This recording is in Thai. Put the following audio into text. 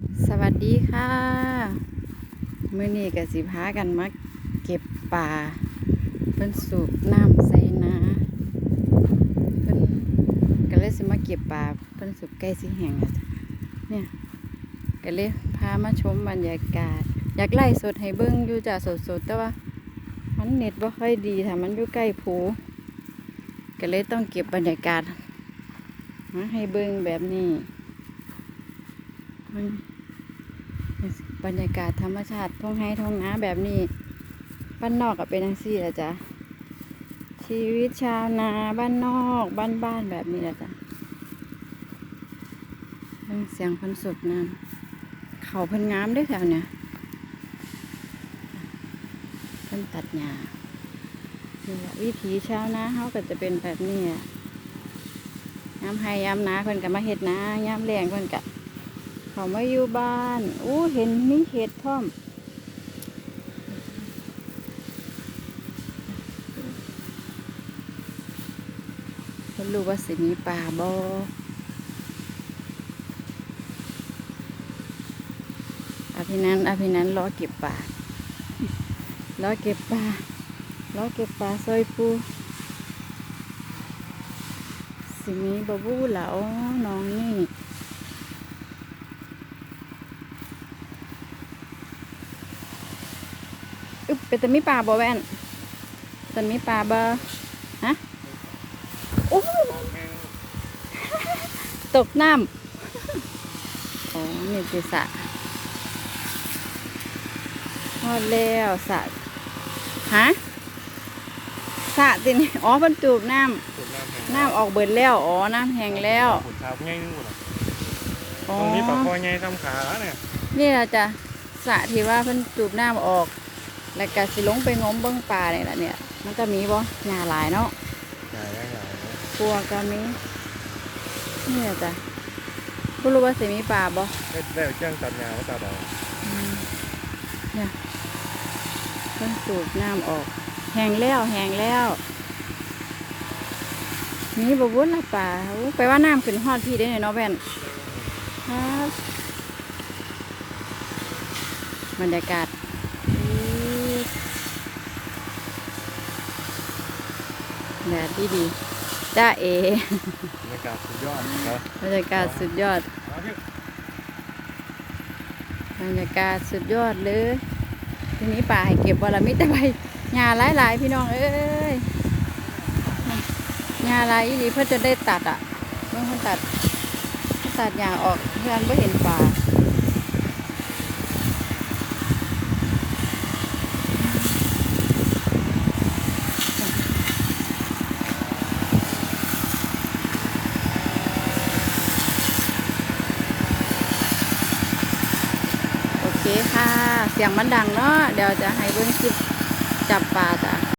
สวัสดีค่ะมื้อนี้ก็สิพากันมาเก็บปลาเพิ่นสูบน้ำใส่นาเพิ่นก็เลยสิมาเก็บปลาเพิ่นสูบใกล้สิแห้งแล้วจ้ะเนี่ยก็เลยพามาชมบรรยากาศ อยากไล่สดให้เบิ่งอยู่จ้ะสดๆแต่ว่า มันเน็ตบ่ค่อยดีถ้ามันอยู่ใกล้ภูก็เลยต้องเก็บบรรยากาศมาให้เบิ่งแบบนี้มัน บรรยากาศธรรมชาติท้องไห้ท้องนาแบบนี้บ้านนอกก็เป็นทังซี่ละจ้ะชีวิตชาวนาบ้านนอกบ้านบ้านๆแบบนี้ละจ้ะเบิ่งเสียงพันสุดน้ำเขาเพิ่นงามด้วยแถวเนี่ยเพิ่นตัดหญ้านี่แหละวิถีชาวนาเขาก็จะเป็นแบบนี้อะยามให้ยามนาเพิ่นก็มาเฮ็ดนายามแรงเพิ่นก็ เขามาอยู่บ้าน อู้เห็นมีเห็ดพร้อมรู้ว่าสิมีป่าบ่อภินันอภินันท์รอเก็บป่ารอเก็บป่ารอเก็บป่าซอยปูสิมีบบูเหลาน้องนี่ อึ๊บเป็นตะมีปลาบ่แว่นตะมีปลาบ่ฮะโอ้ตกน้ำอ๋อนี่คือสระทอดแล้วสระฮะสระตินี่อ๋อเพิ่นจูบน้ำน้ำออกเบิดแล้ว อ๋อ น้ำแห้งแล้วขุนทับง่ายนึงหมดอะอ๋อตรงนี้ปลาคอยง่ายทำขาเนี่ยนี่แหละจ้ะสระที่ว่าเพิ่นจูบน้ำออก แล้วก็สิลงไปงมเบิ้งปลาเนี่ยแหละเนี่ย มันก็มีบ่หญ้าหลายเนาะใหญ่ใหญ่ปัวก็มีนี่แหละจ้ะบ่รู้ว่าสิมีปลาบ่ได้ได้เจ้างตัดยาวตัดเอาอืมเนี่ยเพิ่นสูบน้ำออก แห้งแล้วแห้งแล้วมีบ่วุ้นละปลาโอ้ไปว่าน้ำขึ้นฮอดพี่ได้เนาะแว่นครับบรรยากาศ แดดดีดีๆจ้าเอบรรยากาศสุดยอดนะบรรยากาศสุดยอดเอาเถอะบรรยากาศสุดยอดเลยทีนี้ป่าให้เก็บวลามิแต่ใบหญ้าหลายๆพี่น้องเอ้ยหญ้าหลายอีหลีเพื่อจะได้ตัดอะเมื่อเขาตัดเขาตัดหญ้าออกเพื่อนไม่เห็นป่า เคค่ะ เสียงมันดังเนาะเดี๋ยวจะให้เบิ้งคลิปจับปลาจ้ะ